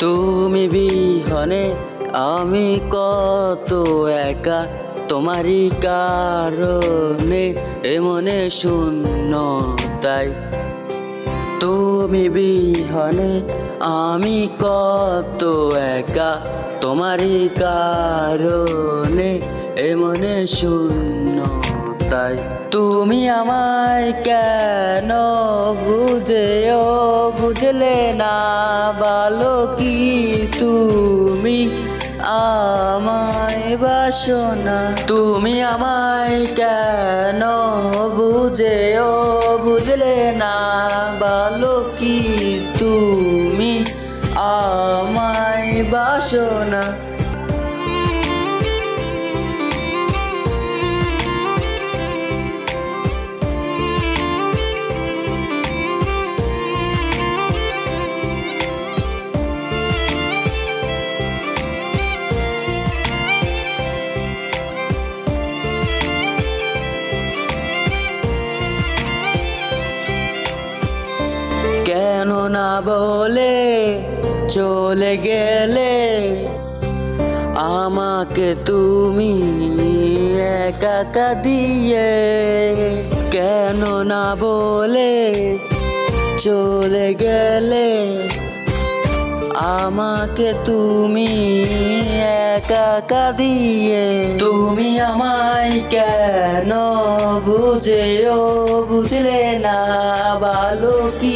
তুমি বিহনে আমি কত একা? তোমারই কারণে এমনে শূন্য তাই। তুমি বিহনে আমি কত একা? তোমারই কারণে এমনে শূন্য তাই। তুমি আমায় কেন বুঝেও বুঝলে না? তুমি আমায় বাসো না তুমি আমায় কেন বুঝে ও বুঝলে না? বলো কি তুমি আমায় বাসো না বলে চলে গেলে আমাকে তুমি একা একা দিয়ে কেন না বলে চলে গেলে আমাকে তুমি একা দিয়ে তুমি আমায় কেন বুঝেও বুঝলে না ভালো কি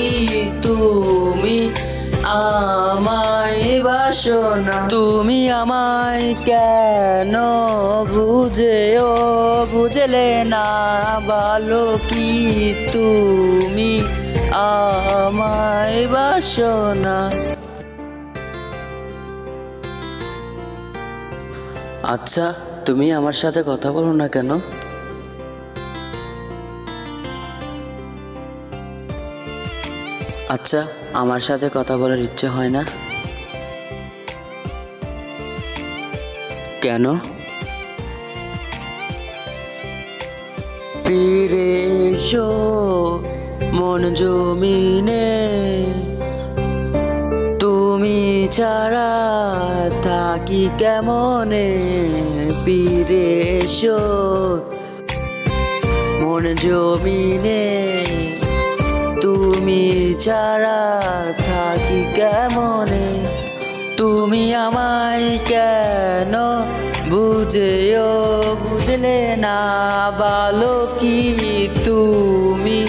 আমায় বাসো না তুমি আমায় কেন বুঝেও বুঝলে না? ভালো কি তুমি আমায় বাসো না আচ্ছা তুমি আমার সাথে কথা বলো না কেন? আচ্ছা আমার সাথে কথা বলার ইচ্ছে হয় না। কেন? ফিরে এসো মন জমিনে। তুমি ছাড়া থাকি কেমনে? ফিরে এসো মন জমিনে। তুমি ছাড়া থাকি কেমনে? তুমি আমায় কেন বুঝেও বুঝলে না? ভালো কি তুমি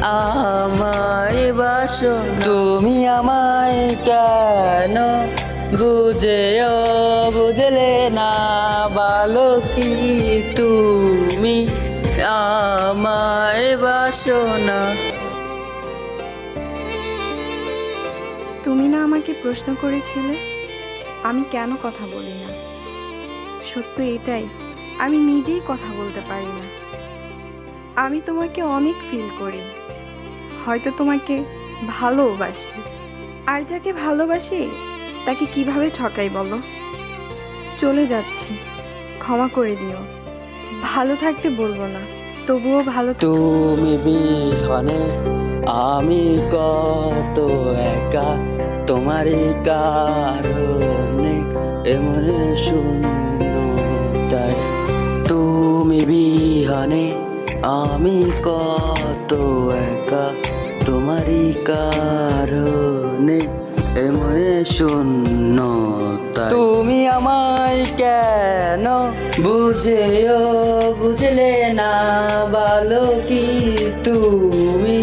আমায় বাসো? তুমি আমায় কেন বুঝেও বুঝলে না? ভালো কি তুমি আমাকে প্রশ্ন করেছিলে? আমি কেন কথা বলি না? সত্য এটাই, আমি নিজেই কথা বলতে পারি না। আমি তোমাকে অনেক ফিল করি। হয়তো তোমাকে ভালোবাসি। আর যাকে ভালোবাসি, তাকে কীভাবে ঠকাই বলো? চলে যাচ্ছি। ক্ষমা করে দিও। ভালো থাকতে বলব না, তবুও ভালো তুমি আমি কত একা। তোমারই কারণে এমন শূন্য তাই তুমি বিহানে, আমি কত একা, তোমারই কারণে এমন শূন্য তাই তুমি আমায় কেন বুঝেও বুঝলে না, ভালো কি তুমি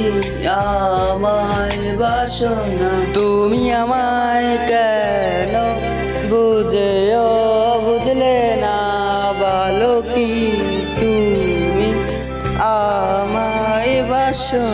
আমায় বাসো না তুমি আমায় কেন বুঝেও বুঝলে না? বলো কি তুমি আমায় বাসো